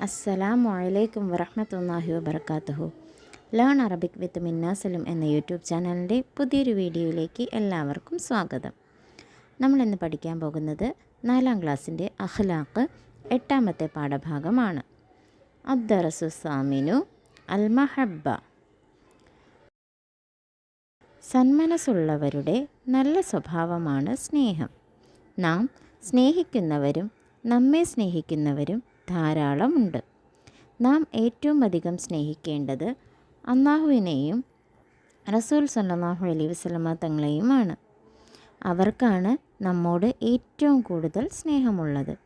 അസ്സലാമു അലൈക്കും വറഹ്മത്തുള്ളാഹി വബർക്കാത്തുഹു ലേൺ അറബിക് വിത്ത് മിന്നാസലും എന്ന യൂട്യൂബ് ചാനലിന്റെ പുതിയൊരു വീഡിയോയിലേക്ക് എല്ലാവർക്കും സ്വാഗതം. നമ്മൾ ഇന്ന് പഠിക്കാൻ പോകുന്നത് നാലാം ക്ലാസ്സിന്റെ അഖ്ലാഖ് എട്ടാമത്തെ പാഠഭാഗമാണ്. അദ്ദറസു സാമിനു അൽ മഹബ്ബ സന്മനസ്സുള്ളവരുടെ നല്ല സ്വഭാവമാണ് സ്നേഹം. നാം സ്നേഹിക്കുന്നവരും നമ്മെ സ്നേഹിക്കുന്നവരും ധാരാളമുണ്ട്. നാം ഏറ്റവും അധികം സ്നേഹിക്കേണ്ടത് അള്ളാഹുവിനെയും റസൂൽ സല്ലാഹു അലൈഹി വസ്ലമ തങ്ങളെയുമാണ്. അവർക്കാണ് നമ്മോട് ഏറ്റവും കൂടുതൽ സ്നേഹമുള്ളത്.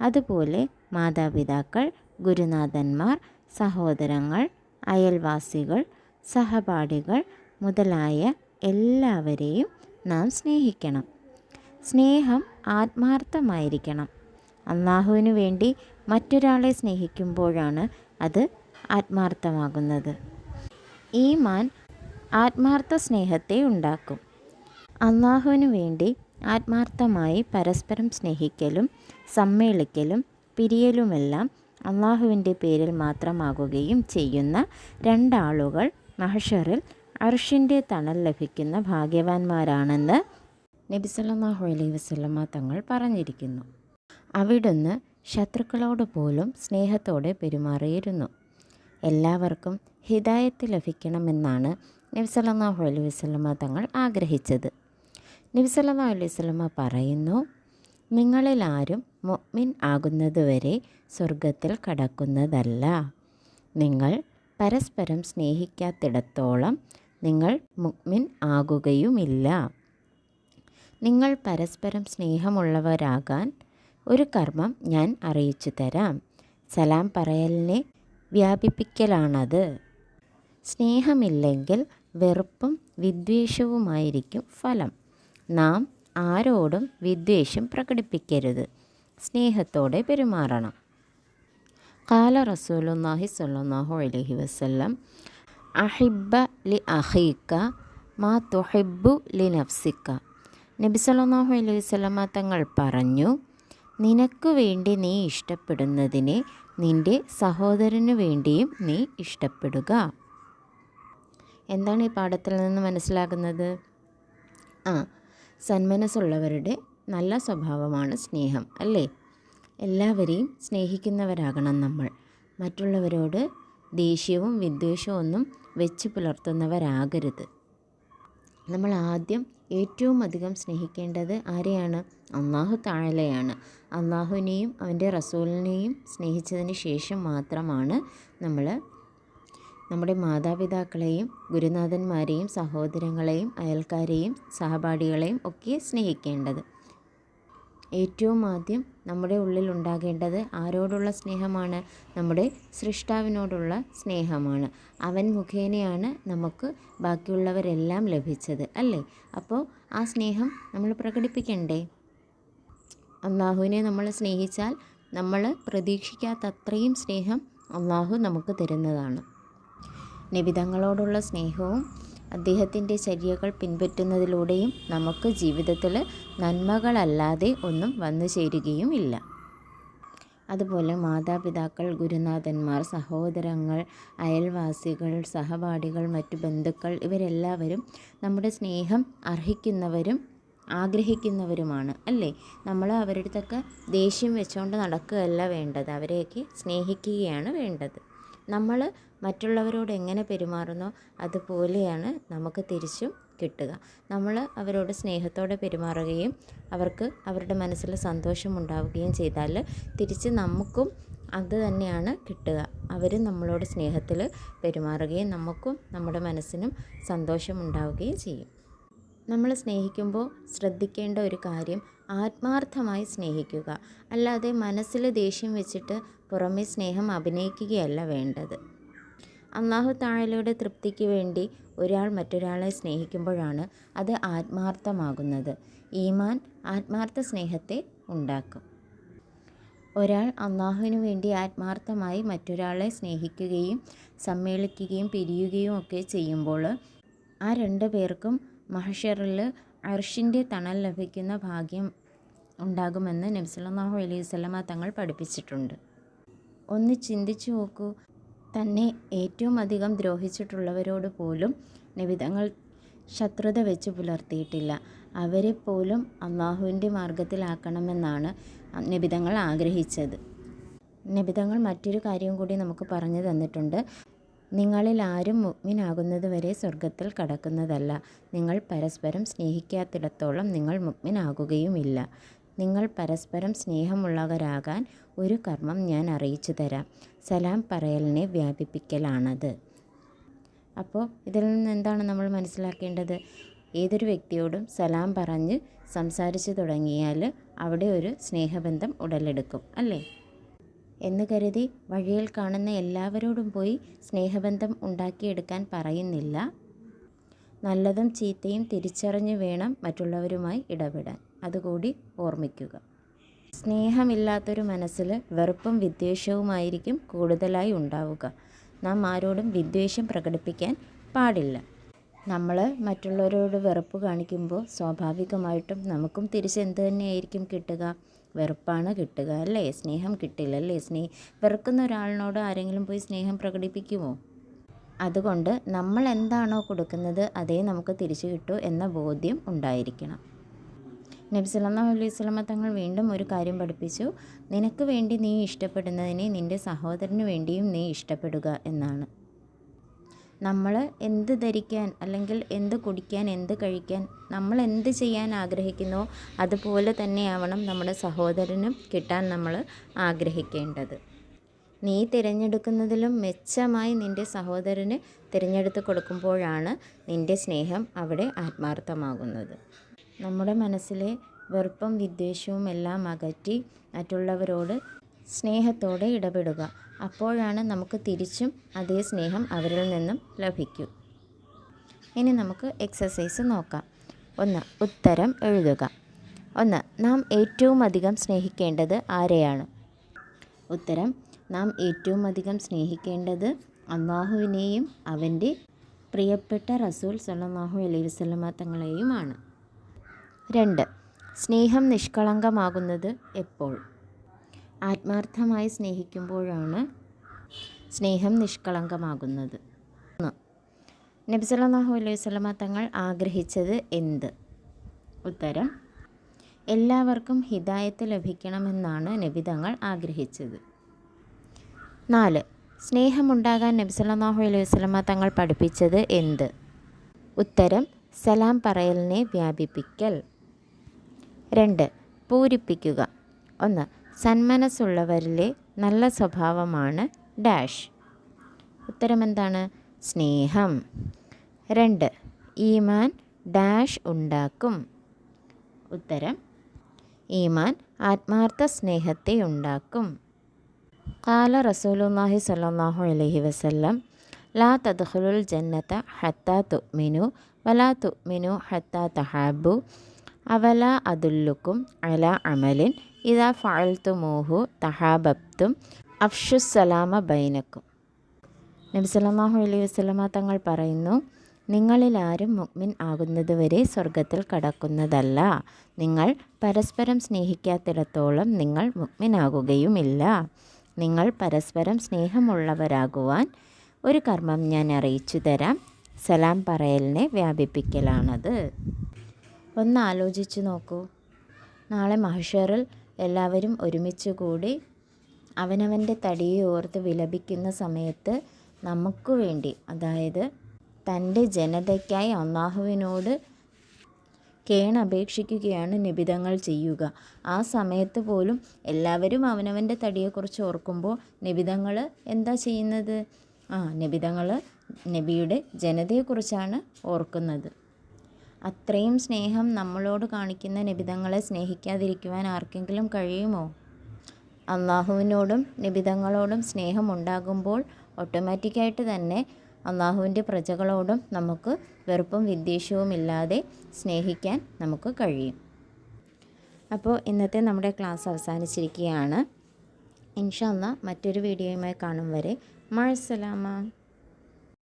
അതുപോലെ മാതാപിതാക്കൾ ഗുരുനാഥന്മാർ സഹോദരങ്ങൾ അയൽവാസികൾ സഹപാഠികൾ മുതലായ എല്ലാവരെയും നാം സ്നേഹിക്കണം. സ്നേഹം ആത്മാർത്ഥമായിരിക്കണം. അള്ളാഹുവിനു വേണ്ടി മറ്റൊരാളെ സ്നേഹിക്കുമ്പോഴാണ് അത് ആത്മാർത്ഥമാകുന്നത്. ഈമാൻ ആത്മാർത്ഥ സ്നേഹത്തെ ഉണ്ടാക്കും. അള്ളാഹുവിനു വേണ്ടി ആത്മാർത്ഥമായി പരസ്പരം സ്നേഹിക്കലും സമ്മേളിക്കലും പിരിയലുമെല്ലാം അള്ളാഹുവിന്റെ പേരിൽ മാത്രമാകുകയും ചെയ്യുന്ന രണ്ടാളുകൾ മഹഷറിൽ അർഷിന്റെ തണൽ ലഭിക്കുന്ന ഭാഗ്യവാന്മാരാണെന്ന് നബി സല്ലല്ലാഹു അലൈഹി വസല്ലമ തങ്ങൾ പറഞ്ഞിരിക്കുന്നു. അവിടുന്ന് ശത്രുക്കളോട് പോലും സ്നേഹത്തോടെ പെരുമാറിയിരുന്നു. എല്ലാവർക്കും ഹിദായത്ത് ലഭിക്കണമെന്നാണ് നബി സല്ലല്ലാഹു അലൈഹി വസല്ലമ തങ്ങൾ ആഗ്രഹിച്ചത്. നബി സല്ലല്ലാഹു അലൈഹി വസല്ലമ പറയുന്നു നിങ്ങളിൽ ആരും മുഅ്മിൻ ആകുന്നതുവരെ സ്വർഗത്തിൽ കടക്കുന്നതല്ല. നിങ്ങൾ പരസ്പരം സ്നേഹിക്കാത്തിടത്തോളം നിങ്ങൾ മുഅ്മിൻ ആകുകയുമില്ല. നിങ്ങൾ പരസ്പരം സ്നേഹമുള്ളവരാകാൻ ഒരു കർമ്മം ഞാൻ അറിയിച്ചു തരാം. സലാം പറയലിനെ വ്യാപിപ്പിക്കലാണത്. സ്നേഹമില്ലെങ്കിൽ വെറുപ്പും വിദ്വേഷവുമായിരിക്കും ഫലം. നാം ആരോടും വിദ്വേഷം പ്രകടിപ്പിക്കരുത്. സ്നേഹത്തോടെ പെരുമാറണം. കാല റസൂലുല്ലാഹി സ്വല്ലല്ലാഹു അലഹി വസ്ല്ലം അഹിബ ലി അഹീക്ക മാ തുഹിബ്ബു ലി നഫ്സിക്ക നബി സല്ലാഹു അലൈഹി വസ്ലമ തങ്ങൾ പറഞ്ഞു നിനക്ക് വേണ്ടി നീ ഇഷ്ടപ്പെടുന്നതിനെ നിന്റെ സഹോദരന് വേണ്ടിയും നീ ഇഷ്ടപ്പെടുക. എന്താണ് ഈ പാഠത്തിൽ നിന്ന് മനസ്സിലാകുന്നത്? ആ സന്മനസ്സുള്ളവരുടെ നല്ല സ്വഭാവമാണ് സ്നേഹം അല്ലേ? എല്ലാവരെയും സ്നേഹിക്കുന്നവരാകണം നമ്മൾ. മറ്റുള്ളവരോട് ദേഷ്യവും വിദ്വേഷവും ഒന്നും വെച്ച് പുലർത്തുന്നവരാകരുത്. നമ്മൾ ആദ്യം ഏറ്റവും അധികം സ്നേഹിക്കേണ്ടത് ആരെയാണ്? അള്ളാഹു താഴലയാണ് അള്ളാഹുവിനെയും അവന്റെ റസൂലിനെയും സ്നേഹിച്ചതിന് ശേഷം മാത്രമാണ് നമ്മൾ നമ്മുടെ മാതാപിതാക്കളെയും ഗുരുനാഥന്മാരെയും സഹോദരങ്ങളെയും അയൽക്കാരെയും സഹപാഠികളെയും ഒക്കെ സ്നേഹിക്കേണ്ടത്. ഏറ്റവും ആദ്യം നമ്മുടെ ഉള്ളിൽ ഉണ്ടാകേണ്ടത് ആരോടുള്ള സ്നേഹമാണ്? നമ്മുടെ സൃഷ്ടാവിനോടുള്ള സ്നേഹമാണ്. അവൻ മുഖേനയാണ് നമുക്ക് ബാക്കിയുള്ളവരെല്ലാം ലഭിച്ചത് അല്ലേ? അപ്പോൾ ആ സ്നേഹം നമ്മൾ പ്രകടിപ്പിക്കണ്ടേ? അള്ളാഹുവിനെ നമ്മൾ സ്നേഹിച്ചാൽ നമ്മൾ പ്രതീക്ഷിക്കാത്തത്രയും സ്നേഹം അള്ളാഹു നമുക്ക് തരുന്നതാണ്. നിബിതങ്ങളോടുള്ള സ്നേഹവും അദ്ദേഹത്തിന്റെ ചര്യകൾ പിൻപറ്റുന്നതിലൂടെയും നമുക്ക് ജീവിതത്തിൽ നന്മകളല്ലാതെ ഒന്നും വന്നു ചേരുകയും ഇല്ല അതുപോലെ മാതാപിതാക്കൾ ഗുരുനാഥന്മാർ സഹോദരങ്ങൾ അയൽവാസികൾ സഹപാഠികൾ മറ്റു ബന്ധുക്കൾ ഇവരെല്ലാവരും നമ്മുടെ സ്നേഹം അർഹിക്കുന്നവരും ആഗ്രഹിക്കുന്നവരുമാണ് അല്ലേ? നമ്മൾ അവരുടെ അടുത്തൊക്കെ ദേഷ്യം വെച്ചുകൊണ്ട് നടക്കുകയല്ല വേണ്ടത്. അവരെയൊക്കെ സ്നേഹിക്കുകയാണ് വേണ്ടത്. നമ്മൾ മറ്റുള്ളവരോട് എങ്ങനെ പെരുമാറുന്നോ അതുപോലെയാണ് നമുക്ക് തിരിച്ചും കിട്ടുക. നമ്മൾ അവരോട് സ്നേഹത്തോടെ പെരുമാറുകയും അവർക്ക് അവരുടെ മനസ്സിൽ സന്തോഷമുണ്ടാവുകയും ചെയ്താൽ തിരിച്ച് നമുക്കും അത് തന്നെയാണ് കിട്ടുക. അവർ നമ്മളോട് സ്നേഹത്തിൽ പെരുമാറുകയും നമുക്കും നമ്മുടെ മനസ്സിനും സന്തോഷമുണ്ടാവുകയും ചെയ്യും. നമ്മൾ സ്നേഹിക്കുമ്പോൾ ശ്രദ്ധിക്കേണ്ട ഒരു കാര്യം ആത്മാർത്ഥമായി സ്നേഹിക്കുക. അല്ലാതെ മനസ്സിൽ ദേഷ്യം വെച്ചിട്ട് പുറമേ സ്നേഹം അഭിനയിക്കുകയല്ല വേണ്ടത്. അള്ളാഹു താഴലയുടെ തൃപ്തിക്ക് വേണ്ടി ഒരാൾ മറ്റൊരാളെ സ്നേഹിക്കുമ്പോഴാണ് അത് ആത്മാർത്ഥമാകുന്നത്. ഈമാൻ ആത്മാർത്ഥ സ്നേഹത്തെ ഉണ്ടാക്കും. ഒരാൾ അള്ളാഹുവിന് വേണ്ടി ആത്മാർത്ഥമായി മറ്റൊരാളെ സ്നേഹിക്കുകയും സമ്മേളിക്കുകയും പിരിയുകയും ഒക്കെ ചെയ്യുമ്പോൾ ആ രണ്ട് പേർക്കും മഹഷറിൽ അർഷിന്റെ തണൽ ലഭിക്കുന്ന ഭാഗ്യം ഉണ്ടാകുമെന്ന് നബ്സല്ലാഹു അലൈഹി തങ്ങൾ പഠിപ്പിച്ചിട്ടുണ്ട്. ഒന്ന് ചിന്തിച്ചു നോക്കൂ. തന്നെ ഏറ്റവും അധികം ദ്രോഹിച്ചിട്ടുള്ളവരോട് പോലും നിബിതങ്ങൾ ശത്രുത വെച്ച് പുലർത്തിയിട്ടില്ല. അവരെ പോലും അള്ളാഹുവിന്റെ മാർഗത്തിലാക്കണമെന്നാണ് നിബിതങ്ങൾ ആഗ്രഹിച്ചത്. നിബിതങ്ങൾ മറ്റൊരു കാര്യം കൂടി നമുക്ക് പറഞ്ഞു തന്നിട്ടുണ്ട്. നിങ്ങളിൽ ആരും മുഗ്മിനാകുന്നത് വരെ സ്വർഗത്തിൽ കടക്കുന്നതല്ല. നിങ്ങൾ പരസ്പരം സ്നേഹിക്കാത്തിടത്തോളം നിങ്ങൾ മുഗ്മിനാകുകയുമില്ല. നിങ്ങൾ പരസ്പരം സ്നേഹമുള്ളവരാകാൻ ഒരു കർമ്മം ഞാൻ അറിയിച്ചു തരാം. സലാം പറയലിനെ വ്യാപിപ്പിക്കലാണത്. അപ്പോൾ ഇതിൽ നിന്ന് എന്താണ് നമ്മൾ മനസ്സിലാക്കേണ്ടത്? ഏതൊരു വ്യക്തിയോടും സലാം പറഞ്ഞ് സംസാരിച്ചു തുടങ്ങിയാൽ അവിടെ ഒരു സ്നേഹബന്ധം ഉടലെടുക്കും അല്ലേ? എന്ന് കരുതി വഴിയിൽ കാണുന്ന എല്ലാവരോടും പോയി സ്നേഹബന്ധം ഉണ്ടാക്കിയെടുക്കാൻ പറയുന്നില്ല. നല്ലതും ചീത്തയും തിരിച്ചറിഞ്ഞ് വേണം മറ്റുള്ളവരുമായി ഇടപെടാൻ. അതുകൂടി ഓർമ്മിക്കുക. സ്നേഹമില്ലാത്തൊരു മനസ്സിൽ വെറുപ്പും വിദ്വേഷവുമായിരിക്കും കൂടുതലായി ഉണ്ടാവുക. നാം ആരോടും വിദ്വേഷം പ്രകടിപ്പിക്കാൻ പാടില്ല. നമ്മൾ മറ്റുള്ളവരോട് വെറുപ്പ് കാണിക്കുമ്പോൾ സ്വാഭാവികമായിട്ടും നമുക്കും തിരിച്ചെന്ത് തന്നെയായിരിക്കും കിട്ടുക? വെറുപ്പാണ് കിട്ടുക അല്ലേ? സ്നേഹം കിട്ടില്ലല്ലേ അല്ലേ? സ്നേ വെറുക്കുന്ന ഒരാളിനോട് ആരെങ്കിലും പോയി സ്നേഹം പ്രകടിപ്പിക്കുമോ അതുകൊണ്ട് നമ്മൾ എന്താണോ കൊടുക്കുന്നത് അതേ നമുക്ക് തിരിച്ചു കിട്ടൂ എന്ന ബോധ്യം ഉണ്ടായിരിക്കണം. നബി സല്ലല്ലാഹു അലൈഹി തങ്ങൾ വീണ്ടും ഒരു കാര്യം പഠിപ്പിച്ചു. നിനക്ക് വേണ്ടി നീ ഇഷ്ടപ്പെടുന്നതിനെ നിന്റെ സഹോദരന് വേണ്ടിയും നീ ഇഷ്ടപ്പെടുക എന്നാണ്. നമ്മൾ എന്ത് ധരിക്കാൻ അല്ലെങ്കിൽ എന്ത് കുടിക്കാൻ എന്ത് കഴിക്കാൻ നമ്മൾ എന്ത് ചെയ്യാൻ ആഗ്രഹിക്കുന്നോ അതുപോലെ തന്നെയാവണം നമ്മുടെ സഹോദരനും കിട്ടാൻ നമ്മൾ ആഗ്രഹിക്കേണ്ടത്. നീ തിരഞ്ഞെടുക്കുന്നതിലും മെച്ചമായി നിന്റെ സഹോദരന് തിരഞ്ഞെടുത്ത് കൊടുക്കുമ്പോഴാണ് നിന്റെ സ്നേഹം അവിടെ ആത്മാർത്ഥമാകുന്നത്. നമ്മുടെ മനസ്സിലെ വെറുപ്പും വിദ്വേഷവും എല്ലാം അകറ്റി മറ്റുള്ളവരോട് സ്നേഹത്തോടെ ഇടപെടുക. അപ്പോഴാണ് നമുക്ക് തിരിച്ചും അതേ സ്നേഹം അവരിൽ നിന്നും ലഭിക്കൂ. ഇനി നമുക്ക് എക്സസൈസ് നോക്കാം. ഒന്ന് ഉത്തരം എഴുതുക. ഒന്ന് നാം ഏറ്റവും അധികം സ്നേഹിക്കേണ്ടത് ആരെയാണ്? ഉത്തരം നാം ഏറ്റവും അധികം സ്നേഹിക്കേണ്ടത് അള്ളാഹുവിനെയും അവന്റെ പ്രിയപ്പെട്ട റസൂൽ സല്ലല്ലാഹു അലൈഹി വസല്ലമ തങ്ങളെയുമാണ്. രണ്ട് സ്നേഹം നിഷ്കളങ്കമാകുന്നത് എപ്പോൾ? ആത്മാർത്ഥമായി സ്നേഹിക്കുമ്പോഴാണ് സ്നേഹം നിഷ്കളങ്കമാകുന്നത്. നബി സല്ലല്ലാഹു അലൈഹി വസല്ലമ തങ്ങൾ ആഗ്രഹിച്ചത് എന്ത്? ഉത്തരം എല്ലാവർക്കും ഹിദായത്ത് ലഭിക്കണമെന്നാണ് നബി തങ്ങൾ ആഗ്രഹിച്ചത്. നാല് സ്നേഹമുണ്ടാകാൻ നബി സല്ലല്ലാഹു അലൈഹി വസല്ലമ തങ്ങൾ പഠിപ്പിച്ചത് എന്ത്? ഉത്തരം സലാം പറയലിനെ വ്യാപിപ്പിക്കൽ. രണ്ട് പൂരിപ്പിക്കുക. ഒന്ന് സന്മനസ്സുള്ളവരിലെ നല്ല സ്വഭാവമാണ് ഡാഷ്. ഉത്തരമെന്താണ്? സ്നേഹം. രണ്ട് ഈമാൻ ഡാഷ് ഉണ്ടാക്കും. ഉത്തരം ഈമാൻ ആത്മാർത്ഥ സ്നേഹത്തെ ഉണ്ടാക്കും. കാല റസൂലുല്ലാഹി സല്ലാഹു അലഹി വസല്ലം ലാ തദ്ഹുലുൽ ജന്നത്ത ഹത്താ തുഅ്മിനു വലാ തുഅ്മിനു ഹത്താ തഹാബു അവല അതുല്ലുക്കും അല അമലിൻ ഇതാ ഫാൽത്തു മോഹു തഹാബബ്തും അഫ്ഷുസലാമ ബൈനക്കും. നബി സല്ലല്ലാഹു അലൈഹി വസ്ലമ തങ്ങൾ പറയുന്നു നിങ്ങളിൽ ആരും മുഗ്മിൻ ആകുന്നതുവരെ സ്വർഗത്തിൽ കടക്കുന്നതല്ല. നിങ്ങൾ പരസ്പരം സ്നേഹിക്കാത്തിടത്തോളം നിങ്ങൾ മുഗ്മിനാകുകയുമില്ല നിങ്ങൾ പരസ്പരം സ്നേഹമുള്ളവരാകുവാൻ ഒരു കർമ്മം ഞാൻ അറിയിച്ചു തരാം. സലാം പറയലിനെ വ്യാപിപ്പിക്കലാണത്. ഒന്ന് ആലോചിച്ച് നോക്കൂ. നാളെ മഹഷറിൽ എല്ലാവരും ഒരുമിച്ച് കൂടി അവനവന്റെ തടിയെ ഓർത്ത് വിലപിക്കുന്ന സമയത്ത് നമുക്ക് വേണ്ടി അതായത് തന്റെ ജനതയ്ക്കായി അള്ളാഹുവിനോട് കേണപേക്ഷിക്കുകയാണ് നിബിതങ്ങൾ ചെയ്യുക. ആ സമയത്ത് പോലും എല്ലാവരും അവനവന്റെ തടിയെക്കുറിച്ച് ഓർക്കുമ്പോൾ നിബിതങ്ങൾ എന്താ ചെയ്യുന്നത്? ആ നിബിതങ്ങൾ നബിയുടെ ജനതയെക്കുറിച്ചാണ് ഓർക്കുന്നത്. അത്രയും സ്നേഹം നമ്മളോട് കാണിക്കുന്ന നിബിതങ്ങളെ സ്നേഹിക്കാതിരിക്കുവാൻ ആർക്കെങ്കിലും കഴിയുമോ? അള്ളാഹുവിനോടും നിബിതങ്ങളോടും സ്നേഹം ഉണ്ടാകുമ്പോൾ ഓട്ടോമാറ്റിക്കായിട്ട് തന്നെ അള്ളാഹുവിന്റെ പ്രജകളോടും നമുക്ക് വെറുപ്പും വിദ്വേഷവും ഇല്ലാതെ സ്നേഹിക്കാൻ നമുക്ക് കഴിയും. അപ്പോൾ ഇന്നത്തെ നമ്മുടെ ക്ലാസ് അവസാനിച്ചിരിക്കുകയാണ്. ഇൻഷല്ല മറ്റൊരു വീഡിയോയുമായി കാണും വരെ. മഴസലാമ